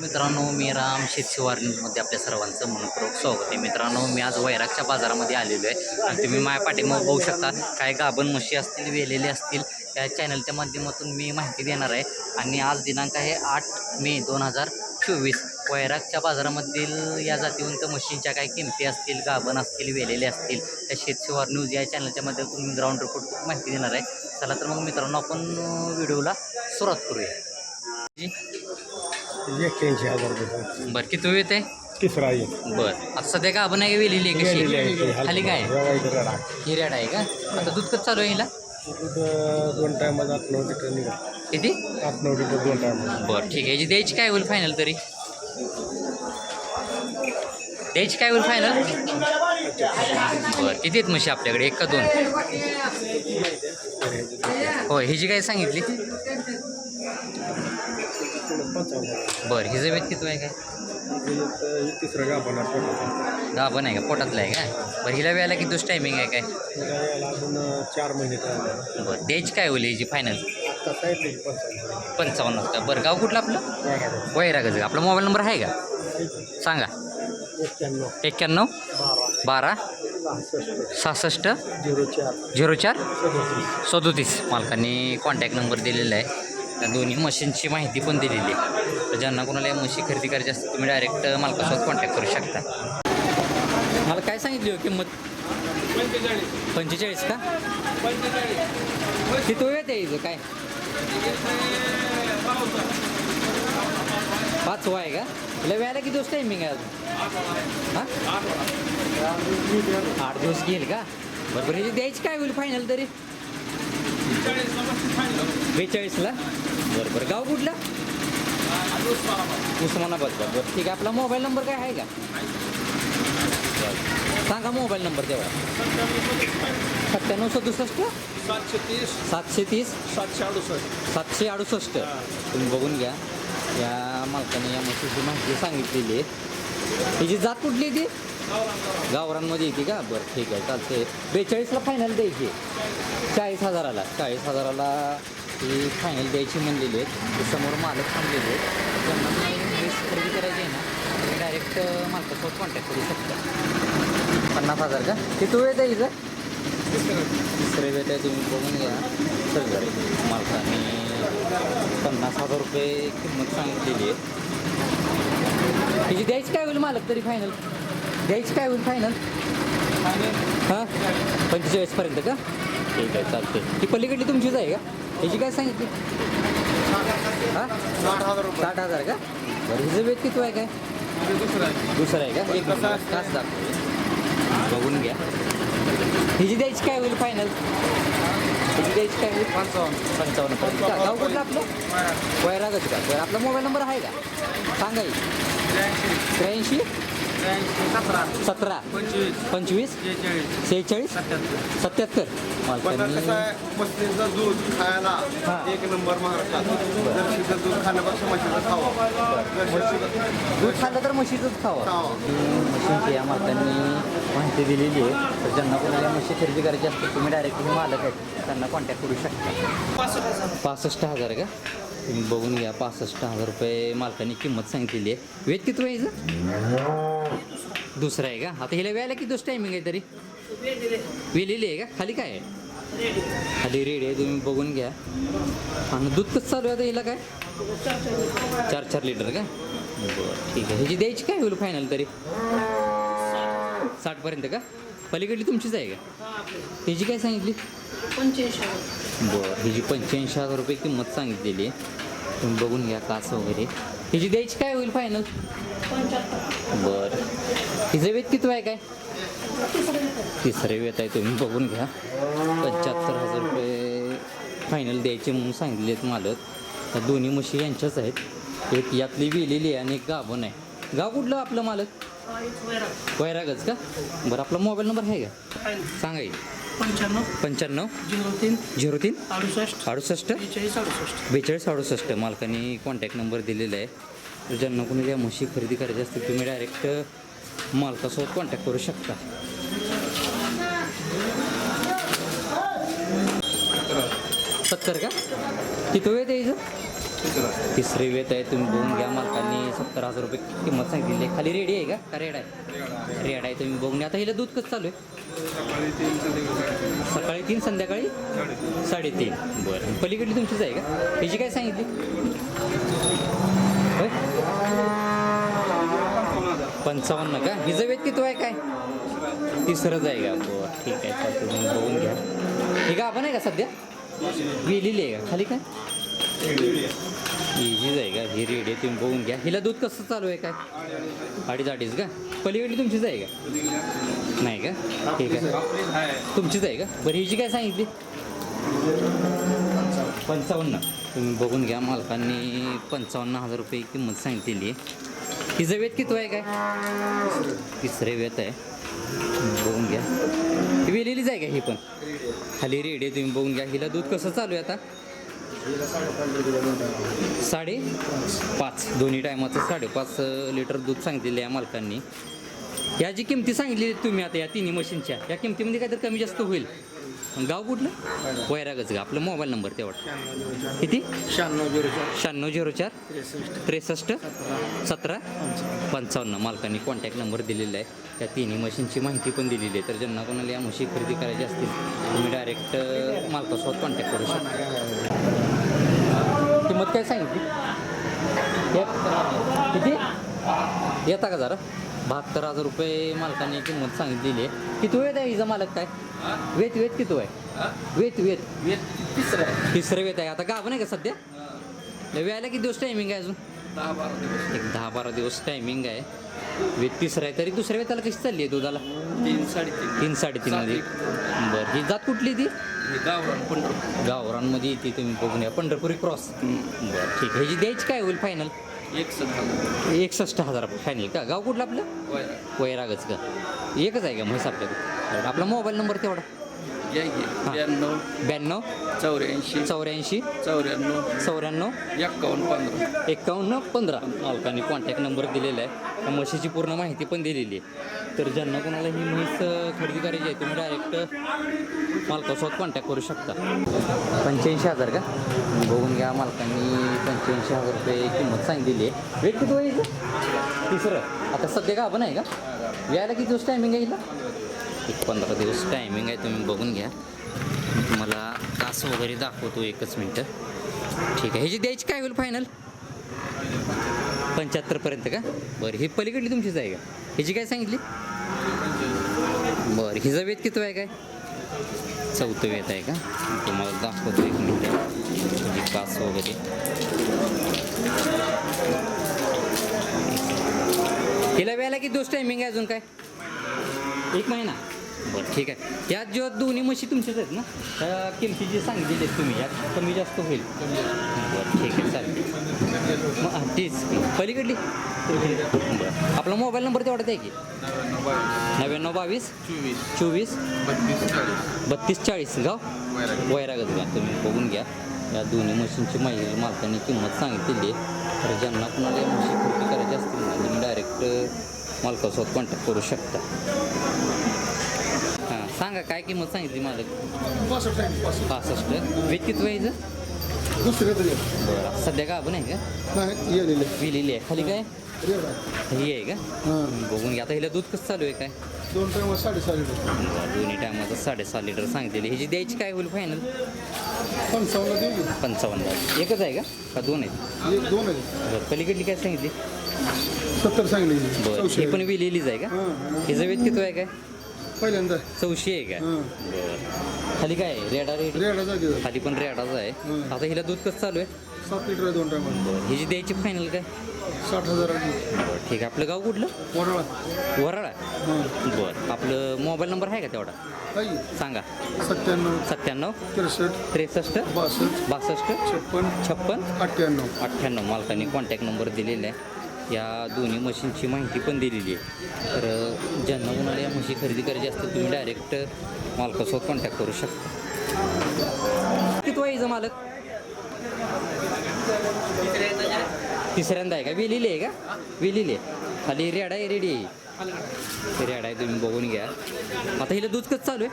मित्रांनो मी राम शेतशिवार न्यूजमध्ये आपल्या सर्वांचं मनपूर्वक स्वागत आहे. मित्रांनो मी आज वैरागच्या बाजारामध्ये आलेलो आहे. आणि तुम्ही माझ्या पाठीमागं बघू शकता काय गाभण म्हशी असतील वेलेले असतील या चॅनलच्या माध्यमातून मी माहिती देणार आहे. आणि आज दिनांक आहे आठ मे दोन हजार चोवीस. वैरागच्या बाजारामधील या जातीवंत म्हशींच्या काय किमती असतील गाभण असतील वेलेले असतील त्या शेतशिवार न्यूज या चॅनलच्या माध्यमातून मी ग्राउंड रिपोर्ट माहिती देणार आहे. चला तर मग मित्रांनो आपण व्हिडिओला सुरुवात करूया. जी एक्क्याऐंशी हजार रुपये बरं किती येते तिसरा आहे बर आता सध्या का आपण आहे वेलेली आहे गेलेली आहे कशी. खाली काय? इकडे. हिऱ्याड आहे का? आता दूध कसं चालू आहे हिला? दोन टायमात आठ नऊ लिटर निघा किती? आठ नऊ लिटर दोन टायमात. बरं ठीक आहे. याची द्यायची काय होईल फायनल तरी? द्यायची काय होईल फायनल बरं किती आहेत म्हशी आपल्याकडे? एक का दोन? होय हिची काय सांगितली? बरं हिचं वेट किती आहे काय? तिसरं गाभण. गाभण आहे का? पोटातलं आहे का? बरं हिला वेळेला किती दिवस टायमिंग आहे काय? अजून चार महिने. बरं द्यायची काय होईल हिची फायनल की पंचावन्न. का? बरं गाव कुठलं आपलं. वैरागच आपला मोबाईल नंबर आहे का? सांगा. एक्क्याण्णव. एक्क्याण्णव? बारा. सहासष्ट. झिरो चार. झिरो चार? सदतीस. मालकांनी कॉन्टॅक्ट नंबर दिलेला आहे. दोन्ही मशीनची माहिती पण दिलेली आहे. तर ज्यांना कोणाला या म्हशी खरेदी करायची असते तुम्ही डायरेक्ट मालकासोबत कॉन्टॅक्ट करू शकता. मला काय सांगितली हो किंमत? पंचेचाळीस का? किती वेळ द्यायचं काय? पाच वय आहे का? तुला व्यायला किती दिवस टायमिंग आहे अजून? हां? आठ दिवस घेईल का? बरोबर ह्याची द्यायची काय होईल फायनल तरी? बेचाळीसला? बरं बरं. गाव कुठलं? उस्मानाबाद. बरं ठीक आहे. आपला मोबाईल नंबर काय आहे का. सांगा मोबाईल नंबर तेवढा सत्त्याण्णव सदुसष्ट? सातशे तीस. सातशे तीस? सातशे अडुसष्ट. सातशे अडुसष्ट. तुम्ही बघून घ्या. या मालकाने या म्हशीची माहिती सांगितलेली आहे. हिची जात कुठली आहे ती? गावरांमध्ये येते का? बरं ठीक आहे चालते बेचाळीसला फायनल द्यायची. चाळीस हजाराला चाळीस हजाराला ही फायनल द्यायची म्हणलेली आहे समोर मालक थांबलेले आहेत. त्यांना ड्रेस खरेदी करायची आहे ना तुम्ही डायरेक्ट मालकासोबत कॉन्टॅक्ट करू शकता. पन्नास हजार का? किती वेळ द्यायचं? तिसरे वेळ आहे तुम्ही बघून घ्या. सगळं मालकाने पन्नास हजार रुपये किंमत सांगितलेली आहे. तिची द्यायची काय होईल मालक तरी फायनल द्यायची काय होईल फायनल हां? पंचेचाळीसपर्यंत का? ठीक आहे चालते ही पलीकडली तुमचीच आहे का? ह्याची काय सांगितली? हां? साठ हजार का? बरं हिचं किती आहे काय? दुसरं आहे का? एक? तास दाखव बघून घ्या. हिची द्यायची काय होईल फायनल हिची द्यायची काय होईल? पंचावन्न पंचावन्न गाव कुठलं आपलं? वैरागच का? बरं आपला मोबाईल नंबर आहे का? सांगा त्र्याऐंशी. सतरा. पंचवीस. सेहेचाळीस सत्याहत्तर. दूध खायला. एक नंबर महाराष्ट्रात. दूध खाण्यापेक्षा म्हशीचं खावं. जर्सीचं दूध खाल्लं तर म्हशीचंच खावं. ही म्हशींची या मालकांनी माहिती दिलेली आहे. तर ज्यांना कोणाला म्हशी खरेदी करायची असते तुम्ही डायरेक्ट तुम्ही मालक आहेत. त्यांना कॉन्टॅक्ट करू शकता. पासष्ट हजार. का? तुम्ही बघून घ्या पासष्ट हजार रुपये मालकाने किंमत सांगितलेली आहे. वेट किती व्हायचं दुसरं आहे का? आता हिला वेळेला किती दिवस टायमिंग आहे तरी? वेलेली आहे का? खाली काय आहे? खाली रेड आहे तुम्ही बघून घ्या. आणि दूध कसं चालू आहे आता हिला काय? चार चार लिटर का? बरं ठीक आहे. ह्याची द्यायची काय होईल फायनल तरी? साठपर्यंत का? पलीकडली तुमचीच आहे का? त्याची काय सांगितली? पंच्याऐंशी बरं हिची पंच्याऐंशी हजार रुपये किंमत सांगितलेली आहे तुम्ही बघून घ्या कास वगैरे. हिची द्यायची काय होईल फायनल बरं. हिचं वेत किती आहे काय? तिसरे वेत आहे तुम्ही बघून घ्या. पंच्याहत्तर हजार रुपये फायनल द्यायचे म्हणून सांगितले आहेत मालक दोन्ही म्हशी यांच्याच आहेत. एक यातली वेलेली आहे आणि एक गाभण आहे. गाव कुठलं आपलं मालक? वैरागच का? बरं आपला मोबाईल नंबर आहे का? सांगा येईल पंच्याण्णव. पंच्याण्णव. झिरो तीन झिरो तीन अडुसष्ट. अडुसष्ट? बेचाळीस अडुसष्ट. बेचाळीस अडुसष्ट. मालकाने कॉन्टॅक्ट नंबर दिलेला आहे. तर ज्यांना कोणी त्या म्हशी खरेदी करायची असतील तुम्ही डायरेक्ट मालकासोबत कॉन्टॅक्ट करू शकता. सत्तर का? किती वेळ द्यायचं? तिसरी वेत आहे तुम्ही बघून घ्या. मालकांनी सत्तर हजार रुपये किंमत सांगितलेली आहे. खाली रेडी आहे का? का रेड आहे? रेड आहे तुम्ही बघून घ्या. आता हिला दूध कसं चालू आहे? सकाळी तीन संध्याकाळी साडेतीन. बरं. पलीकडली तुमचीच आहे का? ह्याची काय सांगितली? पंचावन्न का? हिचं वेत किती आहे काय? तिसरंच आहे का? बरं ठीक आहे. चालतं तुम्ही बघून घ्या. ठीक आहे आपण आहे का सध्या? गेलेली आहे का? खाली काय? इझीच आहे का? ही रेडी आहे तुम्ही बघून घ्या. हिला दूध कसं चालू आहे काय? अडीच अडीच का? पलीकडली तुमचीच आहे का? नाही का? ठीक आहे. तुमचीच आहे का? बरं हिची काय सांगितली? पंचावन्न. तुम्ही बघून घ्या मालकांनी पंचावन्न हजार रुपये किंमत सांगितलेली आहे. हिचं वेत किती आहे काय? तिसरे वेत आहे. बघून घ्या. ही वेलेलीच आहे का ही पण? खाली रेडी आहे तुम्ही बघून घ्या. हिला दूध कसं चालू आहे आता? साडे पाच. दोन्ही टायमाचं साडेपाच लिटर दूध सांगितलेलं आहे मालकांनी. ह्या जी किमती सांगितली तुम्ही आता या तिन्ही मशीनच्या या किमतीमध्ये काहीतरी कमी जास्त होईल. गाव कुठलं? वैरागच का आपला मोबाईल नंबर तेवढा. किती? शहाण्णव झिरो चार. शहाण्णव झिरो चार. त्रेसष्ट. सतरा. पंचावन्न. मालकांनी कॉन्टॅक्ट नंबर दिलेला आहे. त्या तिन्ही मशीनची माहिती पण दिलेली आहे. तर ज्यांना कोणाला या म्हशी खरेदी करायची असतील तुम्ही डायरेक्ट मालकासोबत कॉन्टॅक्ट करू शकता. किंमत काय सांगितली? किती? येता का जरा? बहात्तर हजार रुपये मालकाने किंमत सांगितलेली आहे. किती वेळ आहे हिचा मालक काय? वेत वेत किती आहे? वेत वेत. तिसरं आहे. तिसरं वेत आहे. आता गाभण आहे का सध्या? व्यायला किती दिवस टायमिंग आहे अजून? दहा बारा दिवस. एक दहा बारा दिवस टायमिंग आहे. वेत तिसरं आहे. तरी दुसऱ्या वेताला कशी चालली आहे दुधाला? तीन साडेतीन. तीन साडेतीन मध्ये. बरं. ही जात कुठली ती? गावरान पंढरपूर. गावरांमध्ये येते तुम्ही बघून या. पंढरपुरी क्रॉस. बरं ठीक आहे. ह्याची द्यायची काय होईल फायनल एक सत्ता एकसष्ट हजार फायनल का? गाव कुठलं आपलं? वैरा वैरागच का? एकच आहे का म्हैस आपल्याकडे? आपला मोबाईल नंबर तेवढा. ब्याण्णव. ब्याण्णव. चौऱ्याऐंशी. चौऱ्याऐंशी. चौऱ्याण्णव. चौऱ्याण्णव. एक्कावन्न पंधरा. एकावन्न पंधरा. मालकाने कॉन्टॅक्ट नंबर दिलेला आहे. त्या म्हशीची पूर्ण माहिती पण दिलेली आहे. तर ज्यांना कोणाला ही म्हैस खरेदी करायची आहे तुम्ही डायरेक्ट मालकासोबत कॉन्टॅक्ट करू शकता. पंच्याऐंशी हजार का? बघून घ्या मालकांनी पंच्याऐंशी हजार रुपये किंमत सांगितलेली आहे. वेट किती व्हायचं तिसरं. आता सध्या का आपण आहे का? यायला किती दिवस टायमिंग आहे एक पंधरा दिवस टायमिंग आहे तुम्ही बघून घ्या. मी तुम्हाला तास वगैरे दाखवतो एकच मिनटं. ठीक आहे. ह्याची द्यायची काय होईल फायनल पंच्याहत्तरपर्यंत का? बरं ही पलीकडली तुमचीच आहे का? ह्याची काय सांगितली? बरं हिचा वेद किती आहे काय? चौथं वेद आहे का? तुम्हाला दाखवतो एक मिनिट. म्हणजे कास वगैरे. हिला वेळेला किती दिवस टायमिंग आहे अजून काय? एक महिना. बरं ठीक आहे. यात जेव्हा दोन्ही म्हशी तुमच्याच आहेत ना त्या किमती जी सांगितलेली आहेत तुम्ही यात कमी जास्त होईल. बरं ठीक आहे चालेल. मग तीच. पलीकडली? बरं. आपला मोबाईल नंबर तेवढा आहे की? नव्याण्णव बावीस. चोवीस. चोवीस बत्तीस चाळीस. गाव? वैरागत गाव. तुम्ही बघून घ्या. या दोन्ही मशीनची माहिती मालकांनी किंमत सांगितलेली आहे. तर ज्यांना कुणाला या म्हशी खरेदी करायची असतील ना तुम्ही डायरेक्ट मालकासोबत कॉन्टॅक्ट करू शकता. सांगा काय किंमत सांगितली मालक? पासष्ट आहे पासष्ट. किती व्हायचं दुसरं तरी बरं. सध्या का आपण आहे का? नाही आहे. खाली काय? रेड आहे. ही आहे का? हां. बघून घ्या. आता हिला दूध कसं चालू आहे काय? दोन टायमा साडेसहा लिटर. बरं, दोन्ही टायमाचं साडेसहा लिटर सांगितलेली. ह्याची द्यायची काय होईल फायनल पंचावन्न देऊ की? पंचावन्न. एकच आहे का? का दोन आहेत? एक दोन आहे बरं पलीकडली काय सांगितली? सत्तर सांगली बरं चौशे. ही पण विलेलीच आहे का? हां. हिचं वेत किती आहे काय? पहिल्यांदा. चौशी आहे का? हां. बरं. खाली काय आहे? रेडा रेड? रेडा जागे खाली पण रेडाच आहे. आता हिला दूध कसं चालू आहे? सात लिटर आहे दोन टायमा हिची द्यायची फायनल काय? साठ हजार आहे. बरं ठीक आहे. आपलं गाव कुठलं? वडाळा वराळा? हां. बरं. आपलं मोबाईल नंबर आहे का तेवढा? सांगा. सत्त्याण्णव. सत्त्याण्णव. त्रेसष्ट. त्रेसष्ट. बासष्ट. बासष्ट. छप्पन. छप्पन. अठ्ठ्याण्णव. अठ्ठ्याण्णव. मालकाने कॉन्टॅक्ट नंबर दिलेला आहे. या दोन्ही मशीनची माहिती पण दिलेली आहे. तर ज्यांना कोणाला या मशीन खरेदी करायची असतील तुम्ही डायरेक्ट मालकासोबत कॉन्टॅक्ट करू शकता. किती व्हायचं मालक? तिसऱ्यांदा आहे का? वेलेली आहे का? वेलेली आहे. खाली रेडा आहे रेडी आहे. रेड आहे तुम्ही बघून घ्या. आता हिला दूध कसं चालू आहे?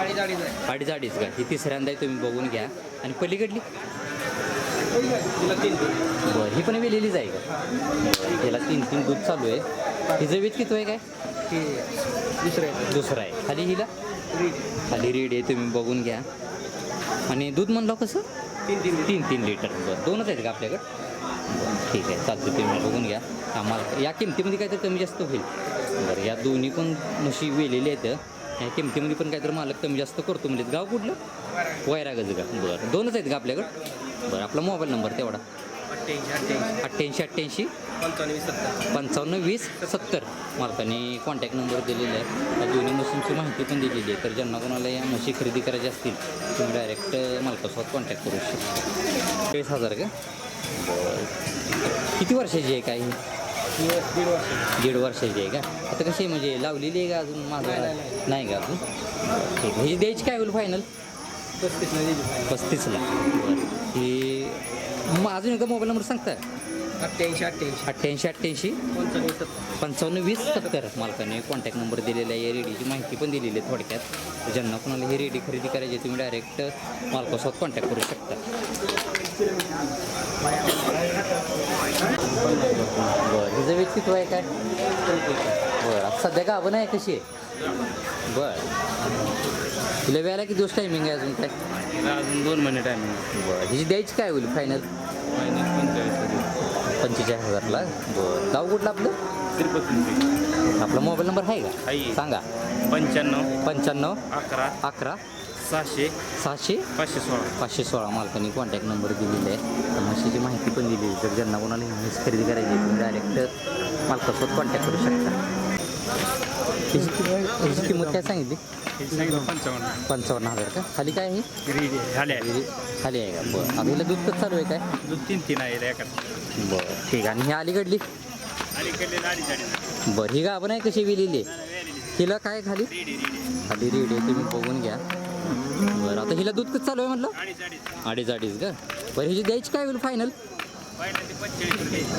अडीच अडीच आहे. अडीच अडीच का? ही तिसऱ्यांदा आहे तुम्ही बघून घ्या. आणि पलीकडली? बरं ही पण वेलेलीच आहे का? त्याला तीन तीन दूध चालू आहे. हिचं वेट किती आहे काय? दुसरं आहे. दुसरं आहे. खाली हिला? खाली रेड आहे तुम्ही बघून घ्या. आणि दूध म्हणलं कसं? तीन तीन तीन तीन लिटर. बरं दोनच आहेत का आपल्याकडं? बरं ठीक आहे चालतं तुम्ही बघून घ्या. आम्हाला या किमतीमध्ये काहीतरी कमी जास्त होईल. बरं या दोन्ही पण म्हशी वेलेल्या आहेत. या किमतीमध्ये पण काहीतरी मालक कमी जास्त करतो म्हणजे गाव कुठलं? वैरागज का बरं दोनच आहेत का आपल्याकडं? बरं आपला मोबाईल नंबर तेवढा. अठ्ठ्याऐंशी अठ्ठ्याऐंशी. अठ्ठ्याऐंशी अठ्ठ्याऐंशी पंचावन्न सत्तर पंचावन्न वीस सत्तर. मालकाने कॉन्टॅक्ट नंबर दिलेला आहे त्या दोन्ही मशीनची माहिती पण दिलेली आहे. तर ज्यांना कोणाला या म्हशी खरेदी करायच्या असतील तुम्ही डायरेक्ट मालकासोबत कॉन्टॅक्ट करू शकता. वीस हजार का? किती वर्षाची आहे काय ही? दीड वर्ष दीड वर्षाची आहे का? आता कशी आहे? म्हणजे लावलेली आहे का अजून माझं नाही का अजून? बरं, ठीक आहे. ही द्यायची काय होईल फायनल पस्तीसला ही मग अजून एकदा मोबाईल नंबर सांगता अठ्ठ्याऐंशी अठ्ठ्याऐंशी. अठ्ठ्याऐंशी अठ्ठ्याऐंशी. पंचावन्न वीस सत्तर. मालकाने कॉन्टॅक्ट नंबर दिलेला आहे. या रेडीची माहिती पण दिलेली आहे थोडक्यात. ज्यांना कोणाला ही रेडी खरेदी करायची आहे, तुम्ही डायरेक्ट मालकासोबत कॉन्टॅक्ट करू शकता. बरं. हिचं वेट किती आहे काय? बरं. सध्या आपण आहे कशी आहे? बरं. तिला वेळेला किती दिवस टायमिंग आहे अजून काय? अजून दोन महिने टायमिंग बरं हिची द्यायची काय होईल फायनल पंचेचाळीस हजारला? बरं. गाव कुठलं आपलं? तिरुपती. आपला मोबाईल नंबर आहे का? आहे. सांगा. पंच्याण्णव. पंच्याण्णव. अकरा. अकरा. सहाशे. सहाशे? पाचशे सोळा. पाचशे सोळा मालकांनी कॉन्टॅक्ट नंबर दिलेला आहे. तर म्हशीची माहिती पण दिली आहे. जर ज्यांना कोणाला म्हैस खरेदी करायची आहे, तुम्ही डायरेक्ट मालकासोबत कॉन्टॅक्ट करू शकता. हिची किंमत काय सांगितली? पंचावन्न पंचावन्न हजार का? खाली काय आहे? झाले ही? खाली आहे. का? बरं. आता हिला दूध कसं चालू आहे काय? दूध तीन तीन आहे एका बरं. ठीक आहे. आणि ही अलीकडली बरं. ही गाभण आहे कशी विलेली? आहे हिला काय खाली? खाली रेडी आहे. तुम्ही बघून घ्या. बरं. आता हिला दूध कसं चालू आहे म्हटलं? अडीच अडीच. का? बरं हिची द्यायची काय होईल फायनल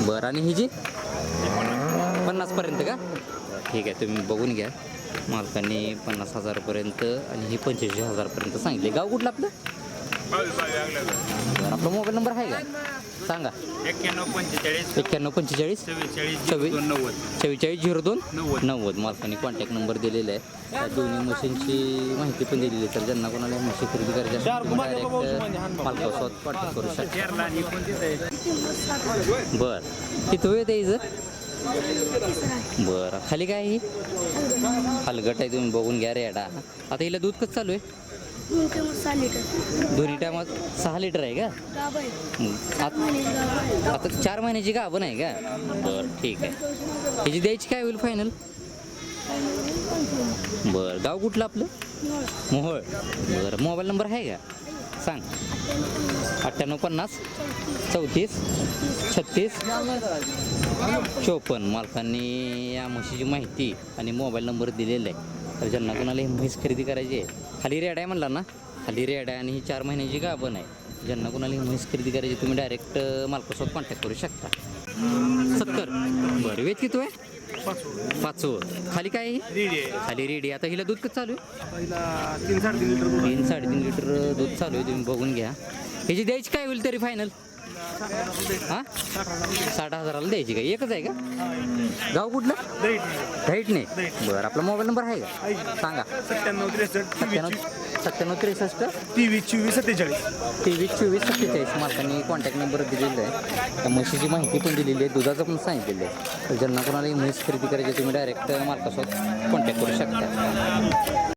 बरं. आणि हिची? पन्नासपर्यंत का? ठीक आहे. तुम्ही बघून घ्या. मालकांनी पन्नास हजारपर्यंत आणि ही पंच्याऐंशी हजारपर्यंत सांगितले. गाव कुठलं आपलं? बरं आपला मोबाईल नंबर आहे का? सांगा. एक्क्याण्णव पंचेचाळीस एक्क्याण्णव पंचेचाळीस चव्वेचाळीस नव्वद. चव्वेचाळीस झिरो दोन नव्वद. नव्वद. मालकाने कॉन्टॅक्ट नंबर दिलेला आहे. त्या दोन्ही मशीनची माहिती पण दिलेली आहे. तर ज्यांना कोणाला मशीन खरेदी करायची असेल डायरेक्ट मालकासोबत कॉन्टॅक्ट करू शकता. बर. किती वेळ द्यायचं? बरं. खाली काय आहे ही? हलगट आहे तुम्ही बघून घ्या रेडा आता हिला दूध कसं चालू आहे? सहा लिटर. दोन्ही टायमात सहा लिटर आहे का? गाभ आहे. सात आत- महिने गाभ आहे. आता चार महिन्याची का आपण आहे का? बरं ठीक आहे. ह्याची द्यायची काय होईल फायनल बरं गाव कुठलं आपलं? मोहोळ. बरं मोबाईल नंबर आहे का? सांग. अठ्ठ्याण्णव पन्नास चौतीस छत्तीस चोपन्न. मालकांनी या म्हशीची माहिती आणि मोबाईल नंबर दिलेला आहे. तर ज्यांना कोणाला ही म्हैस खरेदी करायची आहे खाली रेड आहे म्हणला ना? खाली रेड आहे आणि ही चार महिन्याची गाभण आहे. ज्यांना कोणाला ही म्हैस खरेदी करायची तुम्ही डायरेक्ट मालकासोबत कॉन्टॅक्ट करू शकता. सत्तर. बरं वेच किती आहे? पाचवं खाली काय? आहे. खाली रेडी आता हिला दूध कसं चालू आहे? पहिला तीन साडेतीन लिटर दूध तीन साडेतीन लिटर दूध चालू आहे. तुम्ही बघून घ्या. ह्याची द्यायची काय होईल तरी फायनल हां? साठ हजाराला द्यायची का? एकच आहे का? गाव कुठलं? राईट नाही बरं आपला मोबाईल नंबर आहे का? सांगा. सत्त्याण्णव त्रेसष्ट सत्त्याण्णव सत्त्याण्णव त्रेसष्ट? तेवीस चोवीस सत्तेचाळीस. तेवीस चोवीस सत्तेचाळीस मालकांनी कॉन्टॅक्ट नंबर दिलेला आहे. त्या म्हशीची माहिती पण दिलेली आहे दुधाचं पण सांगितलेलं आहे. तर ज्यांना कोणाला म्हैस खरेदी करायची तुम्ही डायरेक्ट मालकासोबत कॉन्टॅक्ट करू शकता.